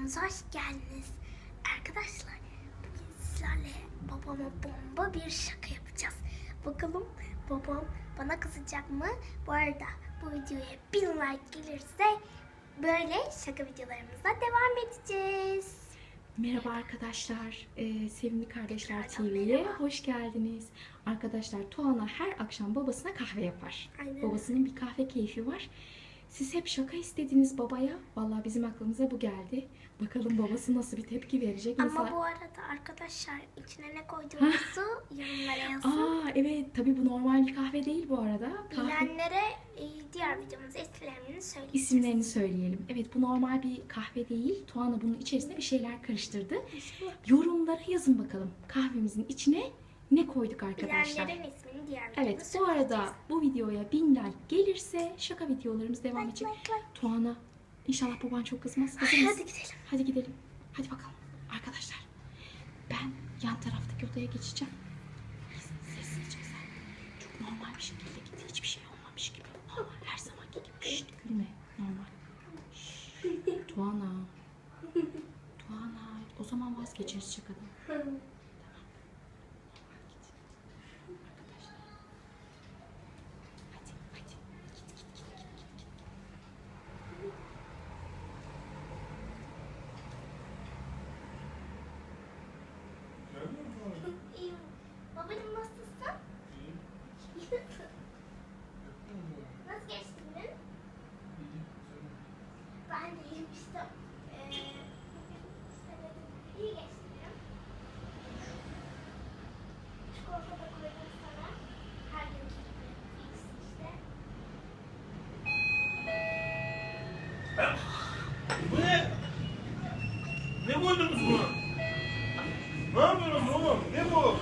videomuza hoş geldiniz. Arkadaşlar bugün sizlerle babama bomba bir şaka yapacağız. Bakalım babam bana kızacak mı? Bu arada bu videoya 1000 like gelirse böyle şaka videolarımıza devam edeceğiz. Merhaba arkadaşlar, ee, Sevimli Kardeşler TV'ye hoş geldiniz. Arkadaşlar Tuana her akşam babasına kahve yapar. Aynen. Babasının bir kahve keyfi var. Siz hep şaka istediniz babaya. Vallahi bizim aklımıza bu geldi. Bakalım babası nasıl bir tepki verecek. Ama Mesela- bu arada arkadaşlar içine ne koyduğumuzu yorumlara yazın. Aa evet tabii bu normal bir kahve değil bu arada. Kahve Bilenlere e, diğer videomuzda isimlerini söyleyin. isimlerini söyleyelim. Evet bu normal bir kahve değil. Tuana bunun içerisine bir şeyler karıştırdı. Yorumlara yazın bakalım. Kahvemizin içine ne koyduk arkadaşlar? Bilenlerin ismini diğer Evet bu arada bu videoya 1000 like gelirse şaka videolarımız devam edecek. like, like. Tuana inşallah baban çok kızmaz. Hazır Hadi gidelim. Hadi gidelim. Hadi bakalım. Arkadaşlar ben yan taraftaki odaya geçeceğim. Siz Sessizce sen. Çok normal bir şekilde gitti. Hiçbir şey olmamış gibi. Normal her zamanki gibi. Şşt gülme. Normal. Şşt. Tuana. Tuana. O zaman vazgeçeriz şakadan. Bu ne? Ne koydunuz bunu? Ne yapıyorsunuz oğlum? Ne bu?